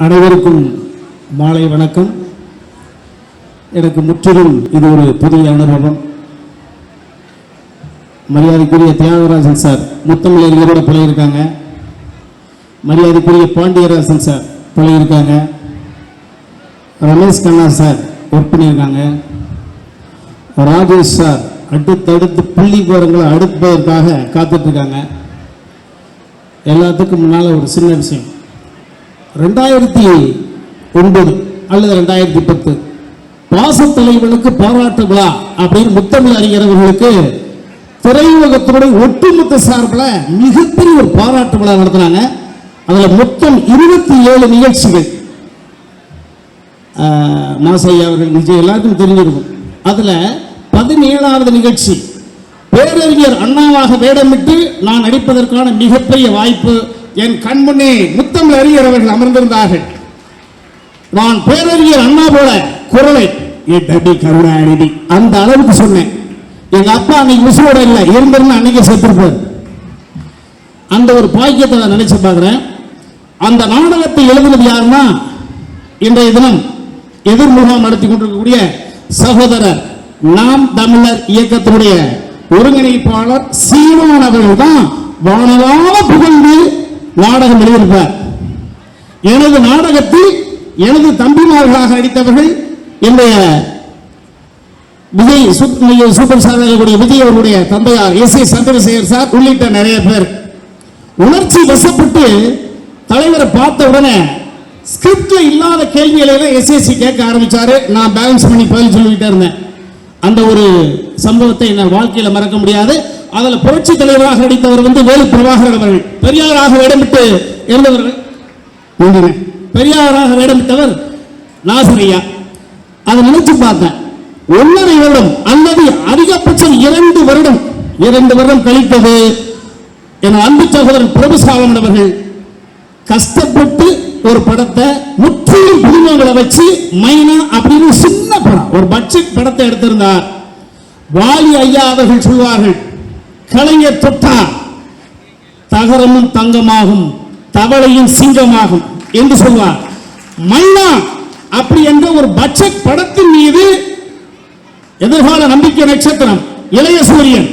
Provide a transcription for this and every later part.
அனைவருக்கும் மாலை வணக்கம். எனக்கு முற்றிலும் இது ஒரு புதிய அனுபவம். மரியாதைக்குரிய தியாகராஜன் சார் முத்தமிழர்களோட பழகிருக்காங்க மரியாதைக்குரிய பாண்டியராஜன் சார் பழகிருக்காங்க ரமேஷ் கண்ணா சார் ஒர்க் பண்ணியிருக்காங்க. ராஜேஷ் சார் அடுத்தடுத்து புள்ளி கோரங்களை அடுப்பதற்காக காத்துட்ருக்காங்க எல்லாத்துக்கும் முன்னால் ஒரு சின்ன விஷயம். ரெண்டாயிரத்தி ஒன்பது அல்லது ரெண்டாயிரத்தி பத்து. பாசத்தலைவனுக்கு பாராட்டு விழா அப்படின்னு முத்தமிழ் அறிஞர்களுக்கு திரையுலகத்தினுடைய ஒட்டுமொத்த சார்பில் மிகப்பெரிய ஒரு பாராட்டு விழா நடத்தினாங்க. அதில் மொத்தம் இருபத்தி ஏழு நிகழ்ச்சிகள். மாசையா அவர்கள் நிச்சயம் எல்லாருக்கும் தெரிஞ்சிருக்கும். அதில் பதினேழாவது நிகழ்ச்சி. பேரறிஞர் அண்ணாவாக வேடமிட்டு நான் நடிப்பதற்கான மிகப்பெரிய வாய்ப்பு என் கண்முன்னே முத்தமிழ் அறிஞர் அவர்கள் அமர்ந்திருந்தார்கள். நான் பேரறிஞர் அண்ணா போல குரலை எட்டடி கருணாநிதி அந்த அளவுக்கு சொன்னேன். எங்க அப்பா அன்னைக்கு உசுரோட இல்லை இருந்திருந்தா அன்னைக்கு செத்துருப்பார். அந்த ஒரு பாக்கியத்தை நான் நினைச்சு பார்க்கிறேன் அந்த நாடகத்தை எழுதுனது யாருன்னா இன்றைய தினம் எதிர்முகாம் நடத்தி கொண்டிருக்கக்கூடிய சகோதரர் நாம் தமிழர் இயக்கத்தினுடைய ஒருங்கிணைப்பாளர் சீமான் அவர்கள் தான் வானலாக புகழ்ந்து நாடகம் எழுதியிருப்பார். எனது நாடகத்தில் எனது தம்பிமார்களாக நடித்தவர்கள் என்னுடைய விஜய் சூப்பர் ஸ்டார் கூடிய விஜய் அவர்களுடைய தந்தையார் எஸ் ஏ சந்திரசேகர் சார் உள்ளிட்ட நிறைய பேர். உணர்ச்சி வசப்பட்டு தலைவரை பார்த்த உடனே ஸ்கிரிப்ட்ல இல்லாத கேள்விகளை எஸ்எஸ்சி கேட்க ஆரம்பிச்சாரு. நான் பேலன்ஸ் பண்ணி பதில் சொல்லிக்கிட்டே இருந்தேன். அந்த ஒரு சம்பவத்தை என் வாழ்க்கையில மறக்க முடியாது. அதுல புரட்சி தலைவராக நடித்தவர் வந்து வேலு பிரபாகரன் அவர்கள். பெரியாராக வேடமிட்டு இருந்தவர்கள். பெரியாராக வேடமிட்டவர் நாசரையா அதை நினைச்சு பார்த்தேன் ஒன்றரை வருடம் அல்லது அதிகபட்சம் இரண்டு வருடம் இரண்டு வருடம் கழித்தது என் அன்பு சகோதரன் பிரபு சாலமன் அவர்கள். கஷ்டப்பட்டு ஒரு படத்தை முற்றிலும் புதுமங்களை வச்சு மைனா அப்படின்னு சின்ன படம் ஒரு பட்ஜெட் படத்தை எடுத்திருந்தார். வாலி ஐயா அவர்கள் சொல்வார்கள் கலைஞர் தொட்டார் தகரமும் தங்கமாகும் தவளையும் சிங்கமாகும் என்று சொல்வார். மன்னா அப்படி என்ற ஒரு பட்ஜெட் படத்தின் மீது எதிர்கால நம்பிக்கை நட்சத்திரம் இளைய சூரியன்.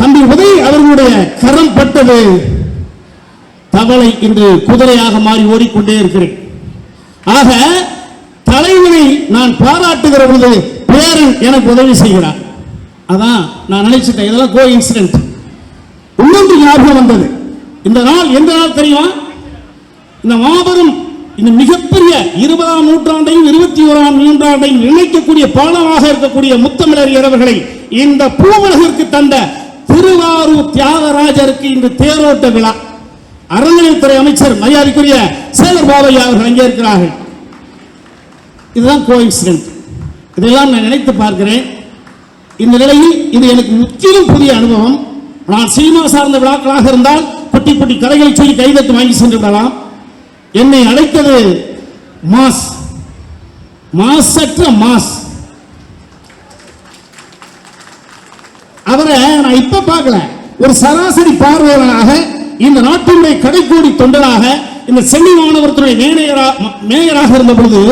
தம்பி உதய் அவர்களுடைய கரம் பட்டது தவளை இன்று குதிரையாக மாறி ஓடிக்கொண்டே இருக்கிறேன். ஆக தலைவனை நான் பாராட்டுகிற பொழுது பேரன் எனக்கு உதவி செய்கிறார். அதான் நான் நினைச்சிட்டேன். இதெல்லாம் கோ இன்சிடென்ட் இன்னொன்று ஞாபகம் வந்தது. இந்த நாள் எந்த நாள் தெரியுமா? இந்த மாபெரும் இந்த மிகப்பெரிய இருபதாம் நூற்றாண்டையும் இருபத்தி ஓராம் நூற்றாண்டையும் நினைக்கக்கூடிய பாலமாக இருக்கக்கூடிய முத்தமிழர் அவர்களை இந்த பூவுலகிற்கு தந்த திருவாரூர் தியாகராஜருக்கு இன்று தேரோட்ட விழா. அறநிலையத்துறை அமைச்சர் மரியாதைக்குரிய சேகர் பாபையா அவர்கள் அங்கே இருக்கிறார்கள். இதுதான் கோயின்சிடென்ட் இதெல்லாம் நான் நினைத்து பார்க்கிறேன். இந்த நிலையில் இது எனக்கு முற்றிலும் புதிய அனுபவம். நான் சினிமா சார்ந்த விழாக்களாக இருந்தால் குட்டி குட்டி கதைகளை சொல்லி கைதட்டு வாங்கி சென்று விடலாம் என்னை அழைத்தது மாஸ். மாசற்ற மாஸ். அவரை நான் இப்ப பார்க்கல. ஒரு சராசரி பார்வையாளராக இந்த நாட்டினுடைய கடைக்கோடி தொண்டராக இந்த சென்னை மாநகரத்துடைய மேயராக இருந்த பொழுது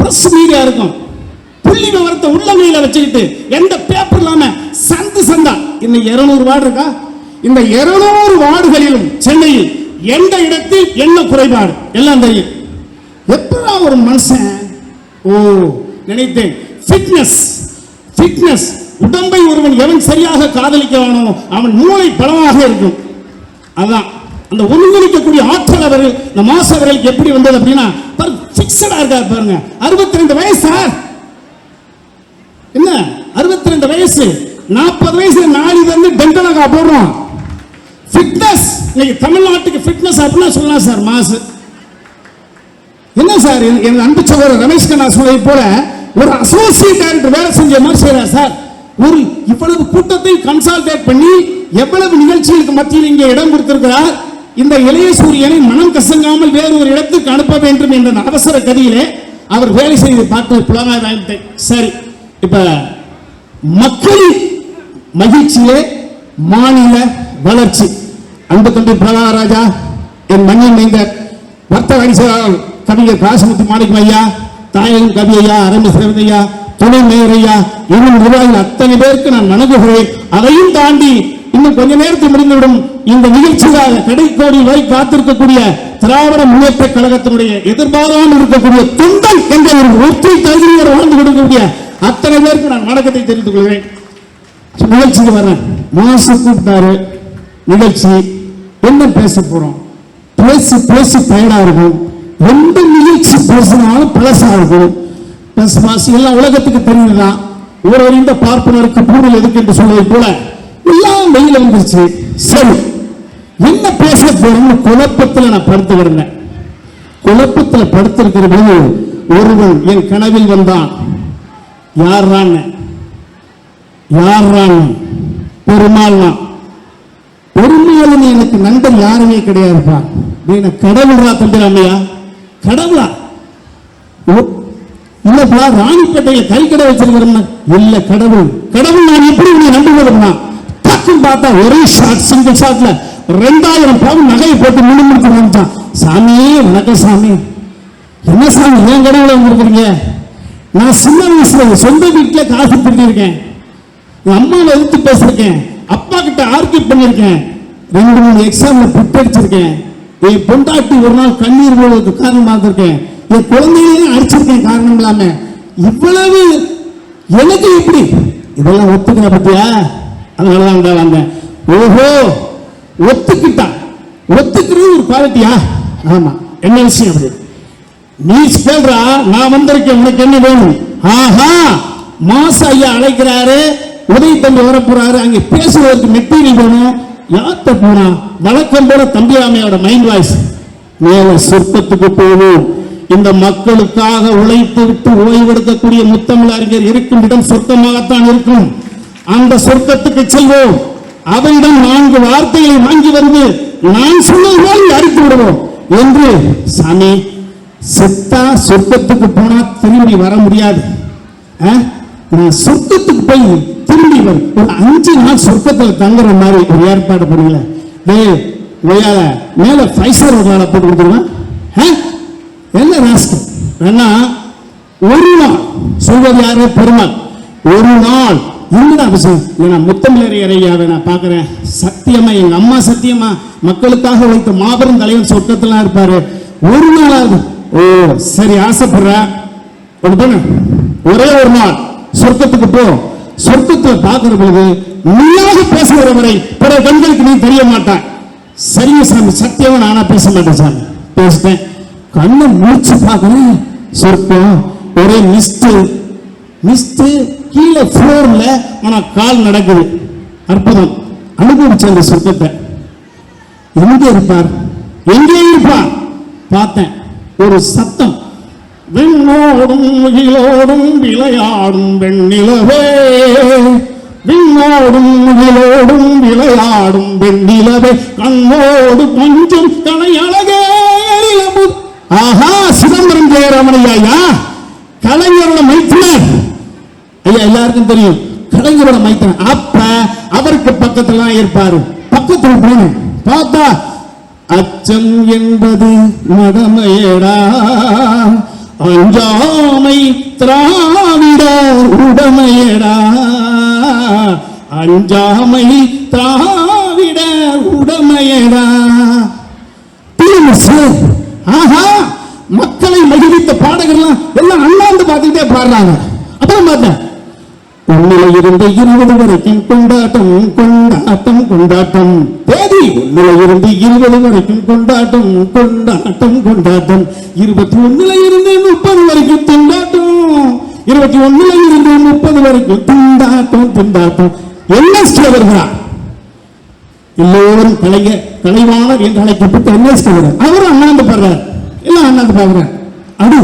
பிரஸ் மீடியா இருக்கும். புள்ளி விவரத்தை உள்ளங்கையில வச்சுக்கிட்டு எந்த பேப்பர் இல்லாம சந்து சந்தா. இன்னும் இருநூறு வார்டு இருக்கா? இந்த இருநூறு வார்டுகளிலும் சென்னையில் எந்த இடத்தில் என்ன குறைபாடு? எல்லாம் தெரியும். எப்படா ஒரு மனுஷன் ஓ நினைத்தேன். ஃபிட்னஸ் ஃபிட்னஸ் உடம்பை ஒருவன் எவன் சரியாக காதலிக்கவானோ அவன் மூளை பலமாக இருக்கும். அதான். அந்த ஒருங்கிணைக்கக்கூடிய ஆற்றல் அவர்கள் இந்த மாசவர்களுக்கு எப்படி வந்தது அப்படின்னா ஃபிக்ஸடா இருக்கார் பாருங்க. அறுபத்தி ரெண்டு வயசு சார். என்ன? அறுபத்தி ரெண்டு வயசு நாற்பது வயசு நாளைக்கு வந்து டென்டனகா போடுறோம். ஃபிட்னஸ் இன்னைக்கு தமிழ்நாட்டுக்கு ஃபிட்னஸ் அப்படின்னா சொல்லலாம் சார் மாசு. என்ன சார் என் என் அன்பு சகோதரர் ரமேஷ் கண்ணா சொல்லை போல ஒரு அசோசியேட் டைரக்டர் வேலை செஞ்ச மாதிரி செய்யறார் சார். ஒரு இவ்வளவு கூட்டத்தை கன்சால்டேட் பண்ணி எவ்வளவு நிகழ்ச்சிகளுக்கு மத்தியில் இங்கே இடம் கொடுத்திருக்கிறார். இந்த இளைய சூரியனை மனம் கசங்காமல் வேறு ஒரு இடத்துக்கு அனுப்ப வேண்டும் என்ற அவசர கதியிலே அவர் வேலை செய்து பார்த்து புலனாய்வு சரி. இப்ப மக்களின் மகிழ்ச்சியிலே மாநில வளர்ச்சி. அன்பு தம்பி பிரகாராஜா என் மண்ணின் மைந்தர் வர்த்தக அணிசரால் கவிஞர் காசிமுத்து மாணிக்கம் ஐயா தாயகம் கவி ஐயா அரம்பு சிறந்த ஐயா துணை மேயர் ஐயா இன்னும் நிர்வாகிகள் அத்தனை பேருக்கு நான் வணங்குகிறேன் அதையும் தாண்டி இன்னும் கொஞ்ச நேரத்தில் முடிந்துவிடும் இந்த நிகழ்ச்சியாக கடைக்கோடி வரை காத்திருக்கக்கூடிய திராவிட முன்னேற்ற கழகத்தினுடைய எதிர்பாராமல் இருக்கக்கூடிய துண்டல் என்ற ஒரு ஒற்றை தகுதியோடு வாழ்ந்து கொடுக்கக்கூடிய அத்தனை பேருக்கு நான் வணக்கத்தை தெரிவித்துக் கொள்கிறேன். நிகழ்ச்சிக்கு வரேன் மாசு கூப்பிட்டாரு. நிகழ்ச்சி என்ன பேச போறோம்? பேசி பேசி பயனா இருக்கும். எந்த நிகழ்ச்சி பேசினாலும் பழசா இருக்கும். பிளஸ் மாசு எல்லாம் உலகத்துக்கு தெரியுதுதான் ஒரு அறிந்த பார்ப்பனருக்கு பூடல் எதுக்கு என்று சொல்வதை போல எல்லாம் வெயில வந்துருச்சு. சரி என்ன பேச போறோம்னு குழப்பத்துல நான் படுத்து கிடந்தேன். குழப்பத்துல படுத்திருக்கிற போது ஒருவன் என் கனவில் வந்தான். யார்றான்னு? யார்றான் பெருமாள்னா. பெருமாள்னு எனக்கு நண்பன் யாருமே கிடையாதுப்பா. நீ கடவுள்ரா தம்பிராமையா கடவுளா? ஓ, இல்லப்பா கை கறிக்கடை வச்சிருக்கிறோம் இல்ல கடவுள். கடவுள் நான் எப்படி உன்னை நம்புவதுனா டக்குன்னு பார்த்தா ஒரே ஷாட் சிங்கிள் ஷாட்ல ரெண்டாயிரம் பவுன் நகையை போட்டு முன்னுமுடிச்சு வந்துட்டான் சாமியே வணக்கம் சாமி. என்ன சாமி ஏன் கடவுளை வந்திருக்கிறீங்க? நான் சின்ன வயசுல சொந்த வீட்டில் காசு பண்ணியிருக்கேன் என் அம்மாவை எதிர்த்து பேசியிருக்கேன். அப்பா கிட்ட ஆர்கியூ பண்ணியிருக்கேன். ரெண்டு மூணு எக்ஸாம்ல புட் அடிச்சிருக்கேன். என் பொண்டாட்டி ஒரு நாள் கண்ணீர் போடுவதற்கு காரணமாக இருந்திருக்கேன். என் குழந்தைகளையும் அடிச்சிருக்கேன் காரணம் இல்லாம. இவ்வளவு எனக்கு எப்படி இதெல்லாம் ஒத்துக்கிற பத்தியா? அதனாலதான் இங்க வந்தேன். ஓஹோ ஒத்துக்கிட்டா ஒத்துக்கிறது ஒரு குவாலிட்டியா ஆமா. என்ன விஷயம் அப்படி? நீ சொல்றா நான் வந்திருக்கேன் உனக்கு என்ன வேணும்? ஆஹா மாச ஐயா அழைக்கிறாரு உதவி தம்பி வரப்போறாரு அங்க பேசுவதற்கு மெட்டீரியல் வேணும். யார்கிட்ட போனா? வழக்கம் போல தம்பிராமையோட மைண்ட் வாய்ஸ் மேல சொர்க்கத்துக்கு போவோம். இந்த மக்களுக்காக உழைத்து விட்டு ஓய்வெடுக்கக்கூடிய முத்தமிழ் அறிஞர் இருக்கும் இடம் சொர்க்கமாகத்தான் இருக்கும். அந்த சொர்க்கத்துக்கு செல்வோம். அவரிடம் நான்கு வார்த்தைகளை வாங்கி வந்து நான் சொன்னது போல் விடுவோம். என்று சாமி செத்தா சொர்க்கத்துக்கு போனா திரும்பி வர முடியாது. ஆ? நான் சொர்க்கத்துக்கு போய் திரும்பி வர ஒரு அஞ்சு நாள் சொர்க்கத்துல தங்குற மாதிரி ஒரு ஏற்பாடு பண்ணுங்கள டேய் ஒய்யால மேல ஃபைவ் ஸ்டார் நாளை போட்டு கொடுத்துருவேன் ஆ? என்ன ராஸ்கல்? வேணா ஒரு நாள். சொல்வது யாரு? பெருமாள். ஒரு நாள். என்னடா விஷயம் ஏன்னா முத்தமிழரை முத்தமிழர் நான் பார்க்குறேன். சத்தியமா? எங்க அம்மா சத்தியமா? மக்களுக்காக வைத்த மாபெரும் தலைவன் சொர்க்கத்துல இருப்பாரு. ஒரு நாளாவது. ஓ சரி ஆசைப்படுறேன். ஒரே ஒரு நாள் சொர்க்கத்துக்கு போ. சொர்க்கத்தை பார்க்கிற பொழுது நீயாக பேசுகிற வரை பிற கண்களுக்கு நீ தெரிய மாட்டான் சரிங்க சாமி சத்தியமா நானா பேச மாட்டேன் சாமி. பேசிட்டேன். கண்ணை முடிச்சு பார்க்கணும் சொர்க்கம் ஒரே மிஸ்ட் மிஸ்ட் கீழே ஃப்ளோர்ல ஆனா கால் நடக்குது. அற்புதம். அனுபவிச்ச அந்த சொர்க்கத்தை. எங்கே இருப்பார்? எங்கே இருப்பார். பார்த்தேன். ஒரு சத்தம். விண்ணோடும் முகிலோடும் விளையாடும் வெண்ணிலவே. விண்ணோடும் முகிலோடும் விளையாடும் வெண்ணிலவே. கண்ணோடு கொஞ்சம் தலை எழிலமு- ஆஹா சிதம்பரம் ஜெயராமன் ஐயா கலைஞரோட மைத்துனர் ஐயா எல்லாருக்கும் தெரியும். கலைஞரோட மைத்தன் அப்ப அவருக்கு பக்கத்துல இருப்பாரு பக்கத்துல போனேன் பார்த்தா அச்சம் என்பது மடமையடா அஞ்சாமை திராவிட உடமையடா. அஞ்சாமை திராவிட உடமையடா. சார். ஆஹா மக்களை மகிழ்வித்த பாடகர்லாம் எல்லாம் அண்ணாந்து பார்த்துக்கிட்டே பாடுறாங்க. ஒன்னில இருந்து இருபது வரைக்கும் கொண்டாட்டம் கொண்டாட்டம் கொண்டாட்டம். தேதி ஒன்னில இருந்து இருபது வரைக்கும் கொண்டாட்டம் கொண்டாட்டம் கொண்டாட்டம். இருபத்தி ஒண்ணுல இருந்து முப்பது வரைக்கும் கொண்டாட்டம் இருபத்தி ஒண்ணுல இருந்து முப்பது வரைக்கும் கொண்டாட்டம் கொண்டாட்டம் என்ன வருகிறார் எல்லோரும் கலைஞர் கலைவாணர் என்று அழைக்கப்பட்ட என்எஸ் கலைஞர் அவரும் அண்ணாந்து பாடுறார். எல்லாம் அண்ணாந்து பாடுறார். அடு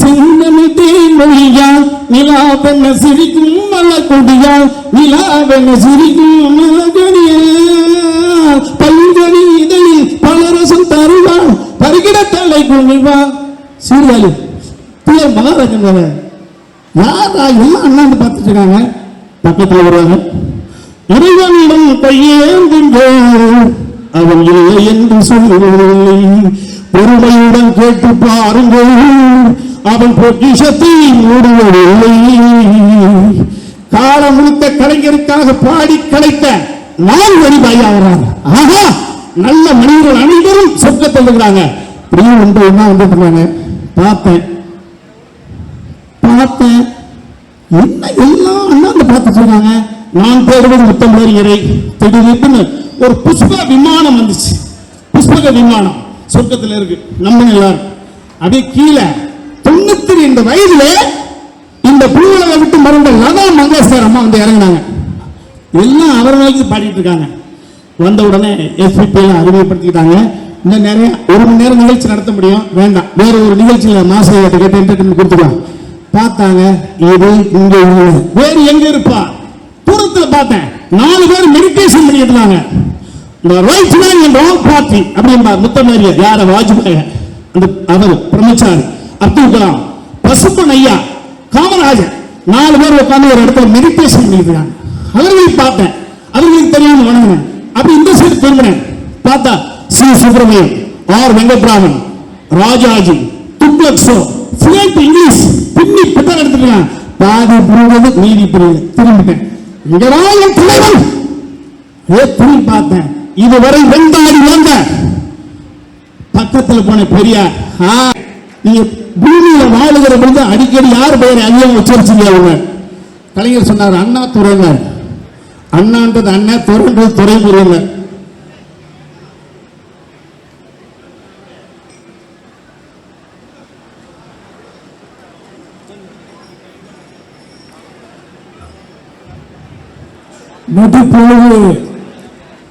சிங்கமிட்டே மொழியால் நிலாவென்ன சிரிக்கும் மலக்கொடியா கொடியால் சிரிக்கும் மலர்கடியால் பல்கடி இதழில் பலரசம் தருவா பருகிட தலை குனிவாள். சீர்காழி பிள்ளை மகாராஜன் வேற. யாரா எல்லாம் அண்ணாந்து பார்த்துட்டு இருக்காங்க பக்கத்தில் வருவாங்க இறைவனிடம் கையேந்துங்கள் அவன் இல்லை என்று சொல்லவில்லை. பொறுமையுடன் கேட்டு பாருங்கள். அவன் பொக்கிஷத்தை மூடுவதில்லை காலம் முழுக்க கலைஞருக்காக பாடி கலைத்த நான் வரிபாய் ஆகிறார் ஆகா நல்ல மனிதர்கள் அனைவரும் சொர்க்கத்தில் இருக்கிறாங்க. இப்படியும் ஒன்று என்ன வந்துட்டு பார்த்தேன் பார்த்தேன் என்ன எல்லாம் அண்ணாந்து பார்த்து இருக்காங்க? நான் தேடுவது முத்தமிழறிஞரை திடீர்னு ஒரு புஷ்ப விமானம் வந்துச்சு. புஷ்பக விமானம் சொர்க்கத்தில் இருக்கு. நம்ம எல்லாரும் அப்படியே கீழே இருபத்தி ரெண்டு வயதுல இந்த பூவுலக விட்டு மறந்த லதா மங்கேஷ்கர் அம்மா வந்து இறங்குனாங்க. எல்லாம் அவர்களுக்கு பாடிட்டு இருக்காங்க. வந்த உடனே எஸ்பிபி எல்லாம் அறிமுகப்படுத்திக்கிட்டாங்க. இன்னும் நிறைய ஒரு மணி நேரம் நிகழ்ச்சி நடத்த முடியும். வேண்டாம். வேற ஒரு நிகழ்ச்சியில் மாசம் கேட்டு என்டர்டைன்மெண்ட் கொடுத்துக்கலாம். பார்த்தாங்க இது இங்க வேறு எங்க இருப்பா? தூரத்தில் பார்த்தேன். நாலு பேர் மெடிடேஷன் பண்ணிட்டு இருந்தாங்க. இந்த right man and wrong party அப்படின்பா முத்தமேரியர் யார வாஜ்பாய். அந்த அவர் பிரம்மச்சாரி. அப்துல் கலாம் பசுப்பன் ஐயா காமராஜர் நாலு பேர் உட்காந்து ஒரு இடத்துல மெடிடேஷன் பண்ணிருக்காங்க இருக்காங்க அவர்களை பார்த்தேன். அவர்களுக்கு தெரியாம வணங்கினேன். அப்படி இந்த சைடு திரும்பினேன். பார்த்தா C Subramaniam R Venkataraman Rajaji Thuglak Cho fluent English பின்னி புத்தகம் எடுத்துருக்கான் பாதி புரிவது மீதி புரியல. திரும்பிட்டேன். இங்கதான் என் தலைவன். ஏ திரும்பி பார்த்தேன். இதுவரை வெந்தாடி வந்த பக்கத்துல போன பெரியார் ஆ, நீங்க பூமியில வாழுகிற பொழுது அடிக்கடி யார் பெயரை அதிகம் உச்சரிச்சீங்க அவங்க? கலைஞர் சொன்னார் அண்ணா துறையினர் அண்ணான்றது அண்ணன் துறைன்றது துறைமுறையினர் பொழுது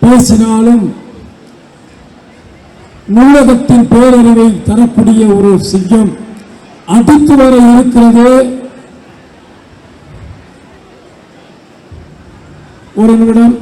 பேசினாலும் நூலகத்தின் பேரறிவை தரக்கூடிய ஒரு சிங்கம் அடித்து வர இருக்கிறது ஒரு நிமிடம்.